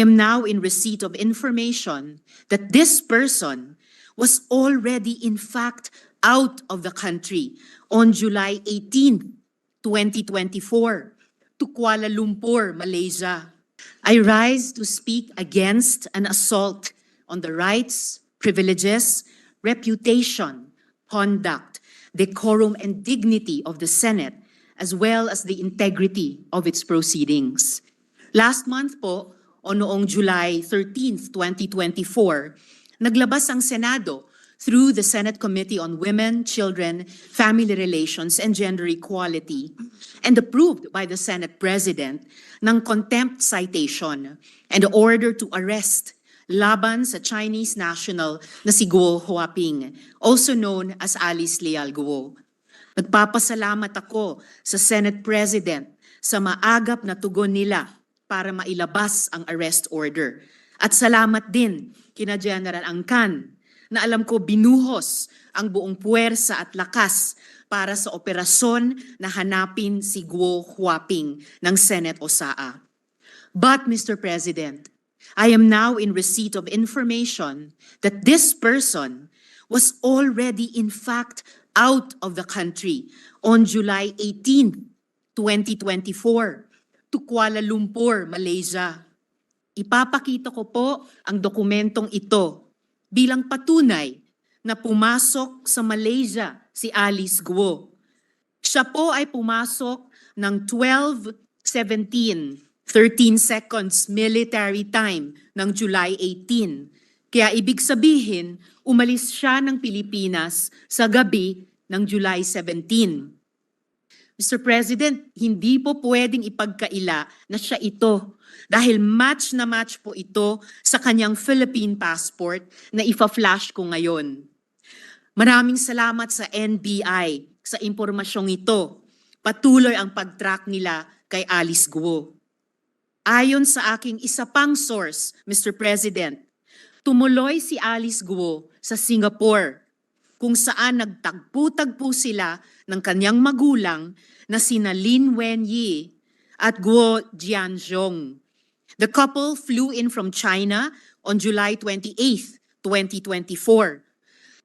I am now in receipt of information that this person was already in fact out of the country on July 18, 2024 to Kuala Lumpur, Malaysia. I rise to speak against an assault on the rights, privileges, reputation, conduct, decorum, and dignity of the Senate, as well as the integrity of its proceedings. Last month po, o noong July 13, 2024, naglabas ang Senado through the Senate Committee on Women, Children, Family Relations, and Gender Equality, and approved by the Senate President ng contempt citation and order to arrest laban sa Chinese national na si Guo Huaping, also known as Alice Leal Guo. Nagpapasalamat ako sa Senate President sa maagap na tugon nila para mailabas ang arrest order. At salamat din kina General Angkan na alam ko binuhos ang buong puwersa at lakas para sa operasyon na hanapin si Guo Huaping ng Senate OSAA. But, Mr. President, I am now in receipt of information that this person was already in fact out of the country on July 18, 2024 to Kuala Lumpur, Malaysia. Ipapakita ko po ang dokumentong ito bilang patunay na pumasok sa Malaysia si Alice Guo. Siya po ay pumasok ng 12.17, 13 seconds military time ng July 18. Kaya ibig sabihin, umalis siya ng Pilipinas sa gabi ng July 17. Mr. President, hindi po pwedeng ipagkaila na siya ito dahil match na match po ito sa kanyang Philippine passport na ifa-flash ko ngayon. Maraming salamat sa NBI sa impormasyong ito. Patuloy ang pag-track nila kay Alice Guo. Ayon sa aking isa pang source, Mr. President, tumuloy si Alice Guo sa Singapore kung saan nagtagpo-tagpo sila ng kanyang magulang na sina Lin Wenyi at Guo Jianzhong. The couple flew in from China on July 28, 2024.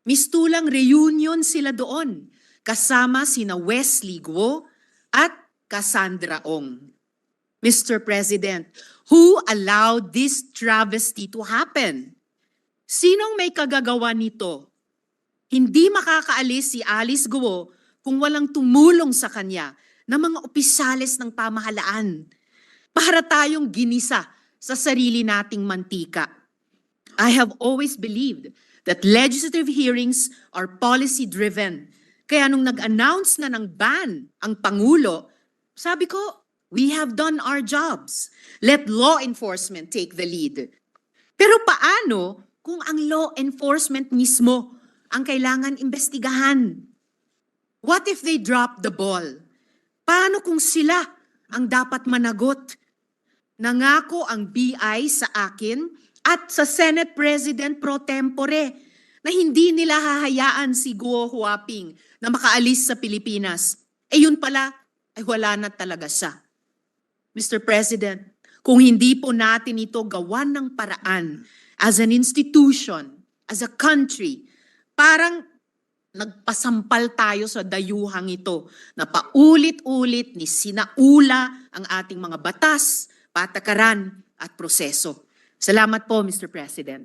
Mistulang reunion sila doon kasama sina Wesley Guo at Cassandra Ong. Mr. President, who allowed this travesty to happen? Sinong may kagagawa nito? Hindi makakaalis si Alice Guo kung walang tumulong sa kanya ng mga opisales ng pamahalaan para tayong ginisa sa sarili nating mantika. I have always believed that legislative hearings are policy-driven. Kaya nung nag-announce na ng ban ang Pangulo, sabi ko, we have done our jobs. Let law enforcement take the lead. Pero paano kung ang law enforcement mismo ang kailangan imbestigahan? What if they drop the ball? Paano kung sila ang dapat managot? Nangako ang BI sa akin at sa Senate President pro tempore na hindi nila hahayaan si Guo Huaping na makaalis sa Pilipinas. Eh yun pala, ay wala na talaga siya. Mr. President, kung hindi po natin ito gawan ng paraan as an institution, as a country, parang nagpasampal tayo sa dayuhang ito na paulit-ulit ni sinaula ang ating mga batas, patakaran at proseso. Salamat po, Mr. President.